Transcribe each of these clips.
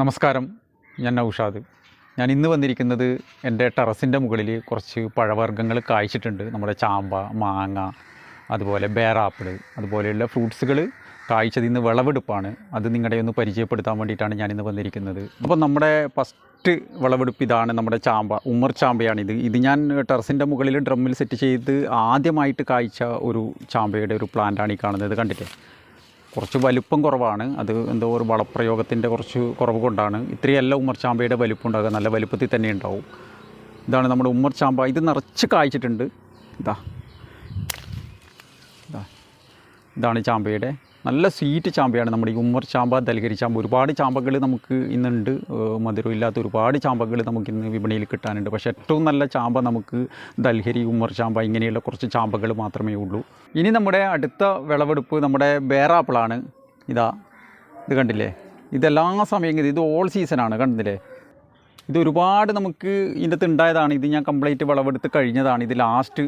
നമസ്കാരം. ഞാൻ നൗഷാദ്. ഞാൻ ഇന്ന് വന്നിരിക്കുന്നത് എന്റെ ടെറസിന്റെ മുകളിൽ കുറച്ച് പഴവർഗങ്ങൾ കായ്ച്ചിട്ടുണ്ട്. നമ്മുടെ ചാമ്പ മാങ്ങ അതുപോലെ ബേറാപ്പിൾ അതുപോലെയുള്ള ഫ്രൂട്ട്സുകൾ കായ്ച്ചതിൽ നിന്ന് വിളവെടുപ്പാണ്. അത് നിങ്ങളുടെ ഒന്ന് പരിചയപ്പെടുത്താൻ വേണ്ടിയിട്ടാണ് ഞാനിന്ന് വന്നിരിക്കുന്നത്. അപ്പോൾ നമ്മുടെ ഫസ്റ്റ് വിളവെടുപ്പ് ഇതാണ് നമ്മുടെ ചാമ്പ ഉമ്മർ ചാമ്പയാണിത് ഇത് ഞാൻ ടെറസിന്റെ മുകളിൽ ഡ്രമ്മിൽ സെറ്റ് ചെയ്ത് ആദ്യമായിട്ട് കായ്ച്ച ഒരു ചാമ്പയുടെ ഒരു പ്ലാന്റാണ് ഈ കാണുന്നത്. കണ്ടില്ലേ? കുറച്ച് വലുപ്പം കുറവാണ്. അത് എന്തോ ഒരു വളപ്രയോഗത്തിന്റെ കുറച്ച് കുറവ് കൊണ്ടാണ്. ഇത്രയല്ല ഉമ്മർച്ചാമ്പയുടെ വലുപ്പം ഉണ്ടാകുക നല്ല വലുപ്പത്തിൽ തന്നെ ഉണ്ടാവും. ഇതാണ് നമ്മുടെ ഉമ്മർച്ചാമ്പ ഇത് നിറച്ച് കായ്ച്ചിട്ടുണ്ട്. ഇതാ. ഇതാണ് ചാമ്പയുടെ. നല്ല സ്വീറ്റ് ചാമ്പയാണ് നമ്മുടെ ഈ ഉമ്മർ ചാമ്പ ദൽഗരി ചാമ്പ. ഒരുപാട് ചാമ്പകൾ നമുക്ക് ഇന്നുണ്ട്. മധുരം ഇല്ലാത്ത ഒരുപാട് ചാമ്പകൾ നമുക്ക് ഇന്ന് വിപണിയിൽ കിട്ടാനുണ്ട്. പക്ഷേ ഏറ്റവും നല്ല ചാമ്പ നമുക്ക് ദൽഹരി ഉമ്മർ ചാമ്പ ഇങ്ങനെയുള്ള കുറച്ച് ചാമ്പകൾ മാത്രമേ ഉള്ളൂ. ഇനി നമ്മുടെ അടുത്ത വിളവെടുപ്പ് നമ്മുടെ ബേറാപ്പിളാണ് ഇതാ ഇത് കണ്ടില്ലേ? ഇതെല്ലാ സമയം ഇത് ഓൾ സീസണാണ് കണ്ടില്ലേ? ഇത് ഒരുപാട് നമുക്ക് ഇതിന്റെ ഉണ്ടായതാണ്. ഇത് ഞാൻ കംപ്ലീറ്റ് വിളവെടുത്ത് കഴിഞ്ഞതാണ്. ഇത് ലാസ്റ്റ്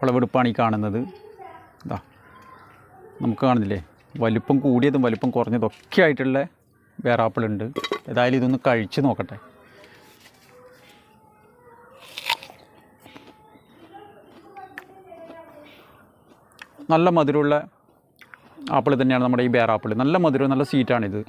വിളവെടുപ്പാണ് ഈ കാണുന്നത്. ഇതാ. നമുക്ക് കാണുന്നില്ലേ? വലിപ്പം കൂടിയതും വലിപ്പം കുറഞ്ഞതും ഒക്കെ ആയിട്ടുള്ള വേറാപ്പിളുണ്ട്. ഏതായാലും ഇതൊന്ന് കഴിച്ച് നോക്കട്ടെ. നല്ല മധുരമുള്ള ആപ്പിൾ തന്നെയാണ് നമ്മുടെ ഈ ബേറാപ്പിൾ ആപ്പിൾ നല്ല മധുരം നല്ല സ്വീറ്റാണിത്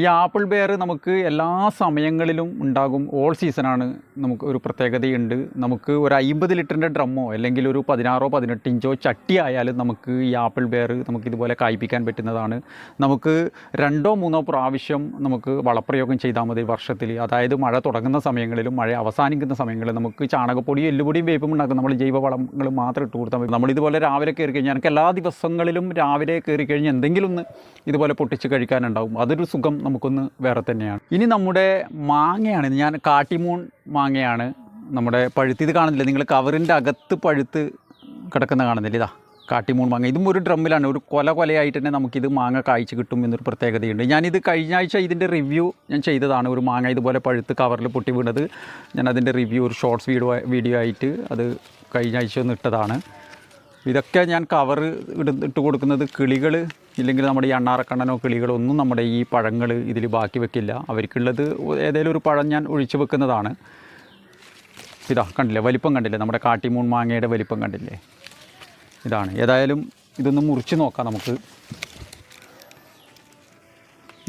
ഈ ആപ്പിൾ ബെയർ നമുക്ക് എല്ലാ സമയങ്ങളിലും ഉണ്ടാകും. ഓൾ സീസണാണ് നമുക്ക് ഒരു പ്രത്യേകതയുണ്ട്. നമുക്ക് ഒരു അമ്പത് ലിറ്ററിന്റെ ഡ്രമ്മോ അല്ലെങ്കിൽ ഒരു പതിനാറോ പതിനെട്ട് ഇഞ്ചോ ചട്ടി ആയാലും നമുക്ക് ഈ ആപ്പിൾ ബെയർ നമുക്ക് ഇതുപോലെ കായ്പിക്കാൻ പറ്റുന്നതാണ്. നമുക്ക് രണ്ടോ മൂന്നോ പ്രാവശ്യം നമുക്ക് വളപ്രയോഗം ചെയ്താൽ മതി വർഷത്തിൽ. അതായത് മഴ തുടങ്ങുന്ന സമയങ്ങളിലും മഴ അവസാനിക്കുന്ന സമയങ്ങളിലും നമുക്ക് ചാണകപ്പൊടിയും എല്ലുപൊടിയും വേപ്പും ഉണ്ടാക്കും. നമ്മൾ ജൈവവളങ്ങൾ മാത്രം ഇട്ട് കൊടുത്താൽ മതി. നമ്മളിതുപോലെ രാവിലെ കയറി കഴിഞ്ഞാൽ എനിക്ക് എല്ലാ ദിവസങ്ങളിലും രാവിലെ കയറി കഴിഞ്ഞ് എന്തെങ്കിലും ഒന്ന് ഇതുപോലെ പൊട്ടിച്ച് കഴിക്കാനുണ്ടാവും. അതൊരു സുഖം നമുക്കൊന്ന് വേറെ തന്നെയാണ്. ഇനി നമ്മുടെ മാങ്ങയാണ്. ഞാൻ കാട്ടിമൂൺ മാങ്ങയാണ് നമ്മുടെ പഴുത്ത്. ഇത് കാണുന്നില്ല? നിങ്ങൾ കവറിന്റെ അകത്ത് പഴുത്ത് കിടക്കുന്ന കാണുന്നില്ല? ഇതാ കാട്ടിമൂൺ മാങ്ങ. ഇതും ഒരു ഡ്രമ്മിലാണ്. ഒരു കൊല കൊലയായിട്ട് തന്നെ നമുക്കിത് മാങ്ങ കായ്ച്ച് കിട്ടും എന്നൊരു പ്രത്യേകതയുണ്ട്. ഞാനിത് കഴിഞ്ഞ ആഴ്ച ഇതിന്റെ റിവ്യൂ ഞാൻ ചെയ്തതാണ്. ഒരു മാങ്ങ ഇതുപോലെ പഴുത്ത് കവറിൽ പൊട്ടി വീണത്. ഞാൻ അതിന്റെ റിവ്യൂ ഒരു ഷോർട്സ് വീഡിയോ വീഡിയോ ആയിട്ട് അത് കഴിഞ്ഞ ആഴ്ച ഒന്ന് ഇട്ടതാണ്. ഇതൊക്കെ ഞാൻ കവർ ഇട ഇട്ട് കൊടുക്കുന്നത് കിളികൾ ഇല്ലെങ്കിൽ നമ്മുടെ ഈ അണ്ണാറക്കണ്ണനോ കിളികളോ ഒന്നും നമ്മുടെ ഈ പഴങ്ങൾ ഇതിൽ ബാക്കി വെക്കില്ല. അവർക്കുള്ളത് ഏതെങ്കിലും ഒരു പഴം ഞാൻ ഒഴിച്ചു വെക്കുന്നതാണ്. ഇതാ കണ്ടില്ലേ? വലിപ്പം കണ്ടില്ലേ? നമ്മുടെ കാട്ടിമൂൺ മാങ്ങയുടെ വലിപ്പം കണ്ടില്ലേ? ഇതാണ്. ഏതായാലും ഇതൊന്ന് മുറിച്ച് നോക്കാം നമുക്ക്.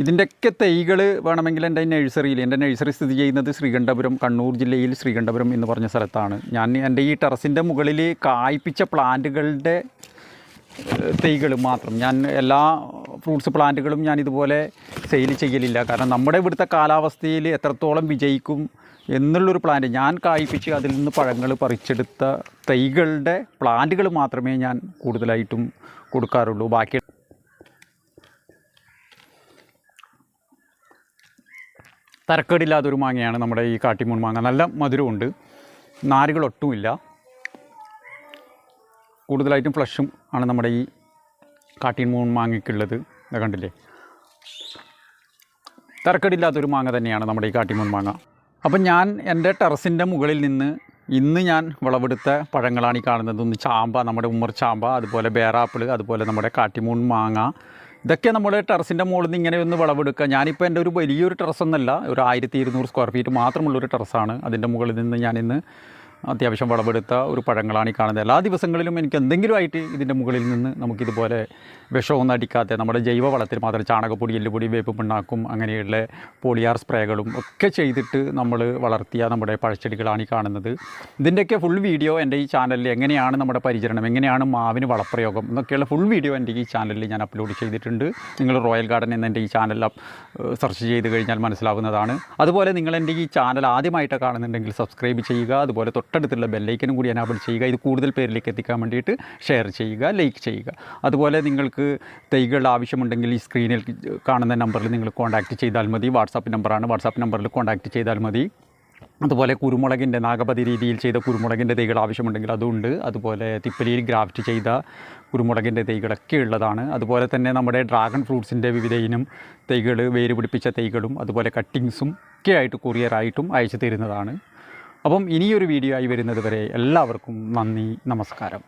ഇതിന്റെയൊക്കെ തൈകൾ വേണമെങ്കിൽ എന്റെ നഴ്സറിയിൽ എന്റെ നഴ്സറി സ്ഥിതി ചെയ്യുന്നത് ശ്രീകണ്ഠപുരം കണ്ണൂർ ജില്ലയിൽ ശ്രീകണ്ഠപുരം എന്ന് പറഞ്ഞ സ്ഥലത്താണ്. ഞാൻ എന്റെ ഈ ടെറസിന്റെ മുകളിൽ കായ്പിച്ച പ്ലാന്റുകളുടെ തൈകൾ മാത്രം. ഞാൻ എല്ലാ ഫ്രൂട്ട്സ് പ്ലാന്റുകളും ഞാൻ ഇതുപോലെ സെയിൽ ചെയ്യലില്ല. കാരണം നമ്മുടെ ഇവിടുത്തെ കാലാവസ്ഥയിൽ എത്രത്തോളം വിജയിക്കും എന്നുള്ളൊരു പ്ലാന്റ് ഞാൻ കായ്പിച്ച് അതിൽ നിന്ന് പഴങ്ങൾ പറിച്ചെടുത്ത തൈകളുടെ പ്ലാന്റുകൾ മാത്രമേ ഞാൻ കൂടുതലായിട്ടും കൊടുക്കാറുള്ളൂ. ബാക്കി തരക്കേടില്ലാത്തൊരു മാങ്ങയാണ് നമ്മുടെ ഈ കാട്ടിമൂൺ മാങ്ങ. നല്ല മധുരമുണ്ട്. നാരുകളൊട്ടുമില്ല. കൂടുതലായിട്ടും ഫ്ലഷും ആണ് നമ്മുടെ ഈ കാട്ടിമൂൺ മാങ്ങയ്ക്കുള്ളത്. ഇത് കണ്ടില്ലേ? തരക്കേടില്ലാത്തൊരു മാങ്ങ തന്നെയാണ് നമ്മുടെ ഈ കാട്ടിമൂൺ മാങ്ങ. അപ്പം ഞാൻ എന്റെ ടെറസിന്റെ മുകളിൽ നിന്ന് ഇന്ന് ഞാൻ വിളവെടുത്ത പഴങ്ങളാണ് ഈ കാണുന്നത്. ഒന്ന് ചാമ്പ നമ്മുടെ ഉമ്മർ ചാമ്പ അതുപോലെ ബേറാപ്പിൾ അതുപോലെ നമ്മുടെ കാട്ടിമൂൺ മാങ്ങ. ഇതൊക്കെ നമ്മുടെ ടെറസിന്റെ മുകളിൽ നിന്ന് ഇങ്ങനെ ഒന്ന് വിളവെടുക്കുക. ഞാനിപ്പോൾ എന്റെ ഒരു വലിയൊരു ടെറസ് ഒന്നല്ല ഒരു ആയിരത്തി ഇരുന്നൂറ് സ്ക്വയർ ഫീറ്റ് മാത്രമുള്ളൊരു ടെറസാണ് അതിന്റെ മുകളിൽ നിന്ന് ഞാനിന്ന് അത്യാവശ്യം വളമെടുത്ത ഒരു പഴങ്ങളാണ് ഈ കാണുന്നത്. എല്ലാ ദിവസങ്ങളിലും എനിക്ക് എന്തെങ്കിലുമായിട്ട് ഇതിന്റെ മുകളിൽ നിന്ന് നമുക്കിതുപോലെ വിഷമൊന്നും അടിക്കാത്ത നമ്മുടെ ജൈവ വളത്തിൽ മാത്രം ചാണകപ്പൊടി എല്ലുപൊടി വേപ്പ് പിണ്ണാക്കും അങ്ങനെയുള്ള പോളിയാർ സ്പ്രേകളും ഒക്കെ ചെയ്തിട്ട് നമ്മൾ വളർത്തിയ നമ്മുടെ പഴച്ചെടികളാണ് ഈ കാണുന്നത്. ഇതിന്റെയൊക്കെ ഫുൾ വീഡിയോ എന്റെ ഈ ചാനലിൽ എങ്ങനെയാണ് നമ്മുടെ പരിചരണം എങ്ങനെയാണ് മാവിന് വളപ്രയോഗം എന്നൊക്കെയുള്ള ഫുൾ വീഡിയോ എന്റെ ഈ ചാനലിൽ ഞാൻ അപ്ലോഡ് ചെയ്തിട്ടുണ്ട്. നിങ്ങൾ റോയൽ ഗാർഡൻ എന്ന എന്റെ ഈ ചാനൽ സെർച്ച് ചെയ്ത് കഴിഞ്ഞാൽ മനസ്സിലാവുന്നതാണ്. അതുപോലെ നിങ്ങൾ എന്റെ ഈ ചാനൽ ആദ്യമായിട്ട് കാണുന്നുണ്ടെങ്കിൽ സബ്സ്ക്രൈബ് ചെയ്യുക. അതുപോലെ തൊട്ടടുത്തുള്ള ബെല്ലൈക്കനും കൂടി എനാബിൾ ചെയ്യുക. ഇത് കൂടുതൽ പേരിലേക്ക് എത്തിക്കാൻ വേണ്ടിയിട്ട് ഷെയർ ചെയ്യുക ലൈക്ക് ചെയ്യുക. അതുപോലെ നിങ്ങൾക്ക് തൈകൾ ആവശ്യമുണ്ടെങ്കിൽ ഈ സ്ക്രീനിൽ കാണുന്ന നമ്പറിൽ നിങ്ങൾ കോൺടാക്റ്റ് ചെയ്താൽ മതി. വാട്സാപ്പ് നമ്പറാണ് വാട്സാപ്പ് നമ്പറിൽ കോൺടാക്റ്റ് ചെയ്താൽ മതി. അതുപോലെ കുരുമുളകിന്റെ നാഗപതി രീതിയിൽ ചെയ്ത കുരുമുളകിന്റെ തൈകൾ ആവശ്യമുണ്ടെങ്കിൽ അതുണ്ട്. അതുപോലെ തിപ്പലിയിൽ ഗ്രാഫ്റ്റ് ചെയ്ത കുരുമുളകിന്റെ തൈകളൊക്കെ ഉള്ളതാണ്. അതുപോലെ തന്നെ നമ്മുടെ ഡ്രാഗൺ ഫ്രൂട്ട്സിന്റെ വിവിധ ഇനം തൈകൾ വേര് പിടിപ്പിച്ച തൈകളും അതുപോലെ കട്ടിങ്സും ഒക്കെ ആയിട്ട് കൊറിയറായിട്ടും അയച്ചു തരുന്നതാണ്. അപ്പം ഇനിയൊരു വീഡിയോ ആയി വരുന്നത് വരെ എല്ലാവർക്കും നന്ദി നമസ്കാരം.